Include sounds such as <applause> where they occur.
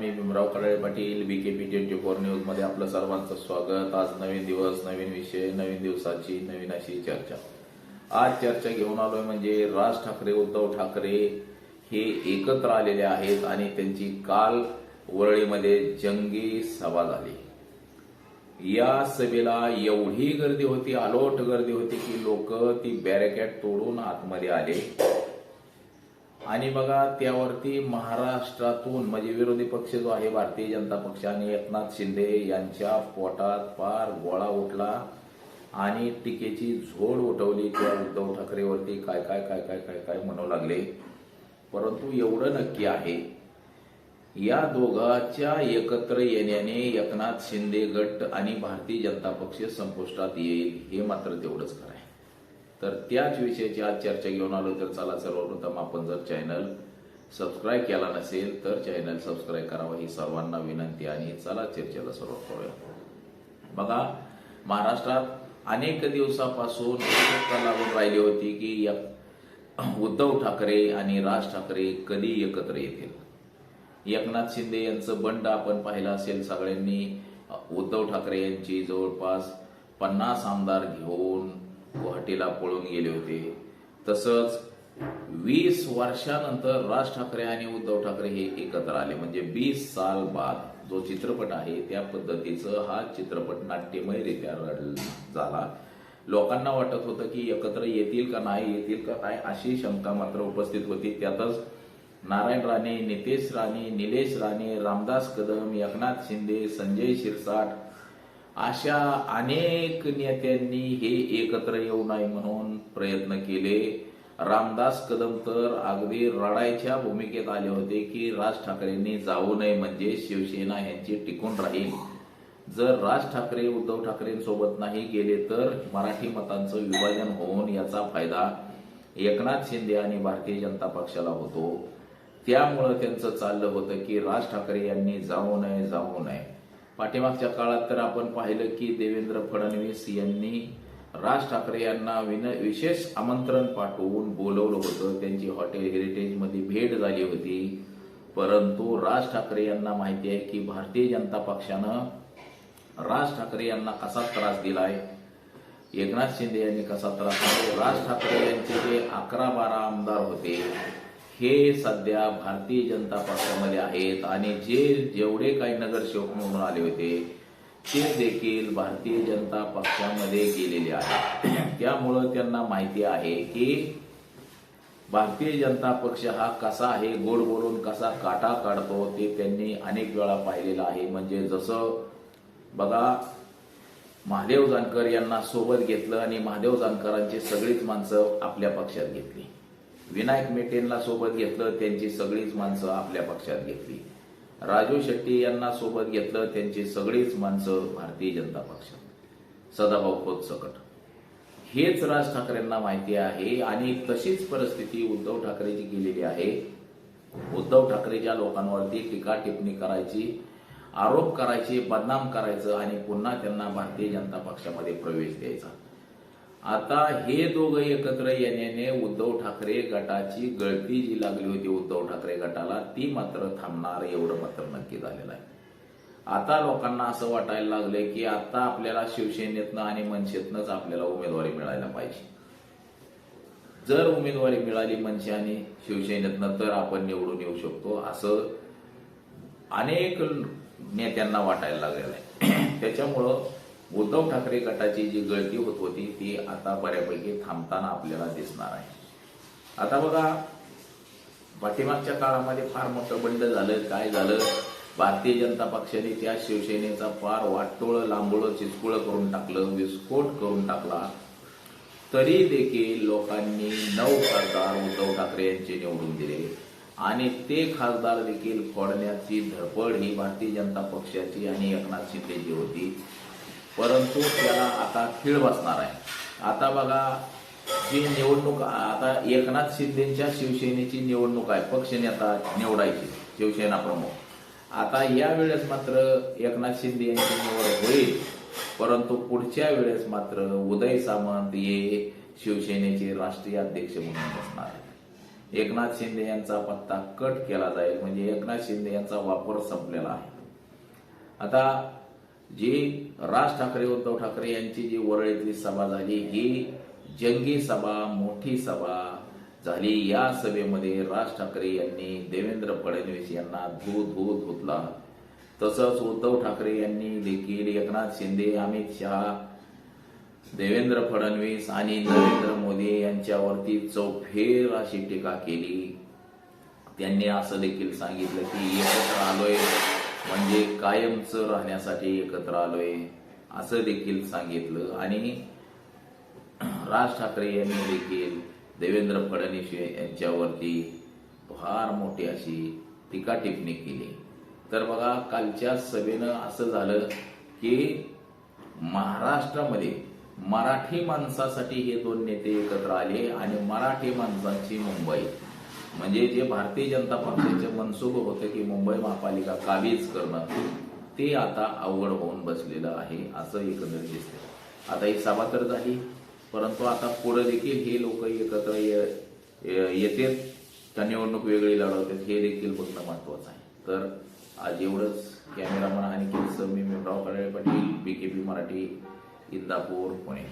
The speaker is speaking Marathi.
मी Bhimrao Kadale Patil B K P twenty four न्यूजमध्ये आपलं सर्वांचं स्वागत. आज नवीन दिवस नवीन विषय नवीन दिवसाची नवीन अशी चर्चा. आज चर्चा घेऊन आलोय म्हणजे राज ठाकरे उद्धव ठाकरे हे एकत्र आलेले आहेत आणि त्यांची काल वरळीमध्ये जंगी सभा झाली. या सभेला एवढी गर्दी होती आलोट गर्दी होती की लोक ती बॅरिकेड तोडून आतमध्ये आले. आणि बघा त्यावरती महाराष्ट्रातून म्हणजे विरोधी पक्ष जो आहे भारतीय जनता पक्ष आणि एकनाथ शिंदे यांच्या पोटात फार गोळा उठला आणि टीकेची झोड उठवली त्या उद्धव ठाकरेवरती. काय काय काय काय काय काय म्हणू लागले. परंतु एवढं नक्की आहे या दोघांच्या एकत्र येण्याने एकनाथ शिंदे गट आणि भारतीय जनता पक्ष संपुष्टात येईल हे मात्र तेवढंच खरं आहे. तर त्याच विषयाची आज चर्चा घेऊन आलो तर चला सर्वप्रथम आपण जर चॅनल सबस्क्राईब केला नसेल तर चॅनल सबस्क्राईब करावा ही सर्वांना विनंती आणि चला चर्चेला सुरुवात करूया. बघा महाराष्ट्रात अनेक दिवसापासून लागून राहिली होती की या उद्धव ठाकरे आणि राज ठाकरे कधी एकत्र येतील? एकनाथ शिंदे यांचं बंड आपण पाहिलं असेल सगळ्यांनी. उद्धव ठाकरे यांची जवळपास पन्नास आमदार घेऊन गुवाहाटीला पळून गेले होते. तसंच वीस वर्षानंतर राज ठाकरे आणि उद्धव ठाकरे हे एकत्र आले. म्हणजे बीस साल बाद जो चित्रपट आहे त्या पद्धतीचं हा चित्रपट नाट्यमयरित्या झाला. लोकांना वाटत होतं की एकत्र येतील का नाही येतील का काय अशी शंका मात्र उपस्थित होती. त्यातच नारायण राणे नितेश राणे निलेश राणे रामदास कदम एकनाथ शिंदे संजय शिरसाट अशा अनेक नेत्यांनी हे एकत्र येऊ नये म्हणून प्रयत्न केले. रामदास कदम तर अगदी रडायच्या भूमिकेत आले होते की राज ठाकरेंनी जाऊ नये म्हणजे शिवसेना यांची टिकून राहील. जर राज ठाकरे उद्धव ठाकरेंसोबत नाही गेले तर मराठी मतांचं विभाजन होऊन याचा फायदा एकनाथ शिंदे आणि भारतीय जनता पक्षाला होतो. त्यामुळं त्यांचं चाललं होतं की राज ठाकरे यांनी जाऊ नये जाऊ नये. पाठीमागच्या काळात तर आपण पाहिलं की देवेंद्र फडणवीस यांनी राज ठाकरे यांना विन विशेष आमंत्रण पाठवून बोलवलं होतं. त्यांची हॉटेल हेरिटेजमध्ये भेट झाली होती. परंतु राज ठाकरे यांना माहिती आहे की भारतीय जनता पक्षानं राज ठाकरे यांना कसा त्रास दिलाय? एकनाथ शिंदे यांनी कसा त्रास दिला राज ठाकरे यांचे जे अकरा बारा आमदार होते हे सध्या भारतीय जनता पक्षामध्ये आहेत आणि जे जेवढे काही नगरसेवक म्हणून आले होते ते देखील भारतीय जनता पक्षामध्ये गेलेले आहेत. त्यामुळं त्यांना माहिती आहे की भारतीय जनता पक्ष हा कसा आहे गोड बोलून कसा काटा काढतो ते त्यांनी अनेक वेळा पाहिलेलं आहे. म्हणजे जसं बघा महादेव जानकर यांना सोबत घेतलं आणि महादेव जानकरांची सगळीच माणसं आपल्या पक्षात घेतली. विनायक मेटेंना सोबत घेतलं त्यांची सगळीच माणसं आपल्या पक्षात घेतली. राजू शेट्टी यांना सोबत घेतलं त्यांची सगळीच माणसं भारतीय जनता पक्षात. सदाभाऊ खोत सकट. हेच राज ठाकरेंना माहिती आहे आणि तशीच परिस्थिती उद्धव ठाकरेची गेलेली आहे. उद्धव ठाकरेच्या लोकांवरती टीका टिप्पणी करायची आरोप करायचे बदनाम करायचं आणि पुन्हा त्यांना भारतीय जनता पक्षामध्ये प्रवेश द्यायचा. आता हे दोघं एकत्र येण्याने उद्धव ठाकरे गटाची गळती जी लागली होती उद्धव ठाकरे गटाला ती मात्र थांबणार एवढं मात्र नक्की झालेलं आहे. आता लोकांना असं वाटायला लागलंय की आता आपल्याला शिवसेनेतनं आणि मनसेतनंच आपल्याला उमेदवारी मिळायला पाहिजे. जर उमेदवारी मिळाली मनसे आणि शिवसेनेतनं तर आपण निवडून येऊ शकतो असं अनेक नेत्यांना वाटायला लागलेलं आहे. <clears throat> त्याच्यामुळं उद्धव ठाकरे गटाची जी गळती होत होती ती आता बऱ्यापैकी थांबताना आपल्याला दिसणार आहे. आता बघा पाठीमागच्या काळामध्ये फार मोठं बंड झालं काय झालं? भारतीय जनता पक्षाने त्या शिवसेनेचा फार वाटोळं लांबोळं चिचकुळं करून टाकलं विस्फोट करून टाकला. तरी देखील लोकांनी नऊ खासदार उद्धव ठाकरे यांचे निवडून दिले. आणि ते खासदार देखील फोडण्याची धडपड ही भारतीय जनता पक्षाची आणि एकनाथ शिंदेची होती. परंतु त्याला आता खीळ बसणार आहे. आता बघा जी निवडणूक आता एकनाथ शिंदेच्या शिवसेनेची निवडणूक आहे. पक्षनेता निवडायची शिवसेना प्रमुख. आता या वेळेस मात्र एकनाथ शिंदे यांची निवड होईल. परंतु पुढच्या वेळेस मात्र उदय सामंत हे शिवसेनेचे राष्ट्रीय अध्यक्ष म्हणून बसणार आहेत. एकनाथ शिंदे यांचा पत्ता कट केला जाईल. म्हणजे एकनाथ शिंदे यांचा वापर संपलेला आहे. आता जी राज ठाकरे उद्धव ठाकरे यांची जी वरळीतली सभा झाली ही जंगी सभा मोठी सभा झाली. या सभेमध्ये राज ठाकरे यांनी देवेंद्र फडणवीस यांना धू धू धुतला. तसंच उद्धव ठाकरे यांनी देखील एकनाथ शिंदे अमित शहा देवेंद्र फडणवीस आणि नरेंद्र मोदी यांच्यावरती चौफेर अशी टीका केली. त्यांनी असं देखील सांगितलं की एकत्र आलोय. म्हणजे कायमच राहण्यासाठी एकत्र आलोय असं देखील सांगितलं. आणि राज ठाकरे यांनी देखील देवेंद्र फडणवीस यांच्यावरती फार मोठी अशी टीका टिप्पणी केली. तर बघा कालच्या सभेनं असं झालं की महाराष्ट्रामध्ये मराठी माणसासाठी हे दोन नेते एकत्र आले आणि मराठी माणसांची मुंबई. म्हणजे जे भारतीय जनता पक्षाचे मनसुब होते की मुंबई महापालिका काबीज करणं ते आता अवघड होऊन बसलेलं आहे असं एकंदरीत दिसतं आता ही सभा तर झाली परंतु आता पुढे देखील हे लोक एकत्र येतात त्या निवडणूक वेगळी लढवतात हे देखील बघणं महत्वाचं आहे. तर आज एवढंच. कॅमेरामन आणि किल्स मी मेमरावकडे पाटील बीकेपी मराठी इंदापूर पुणे.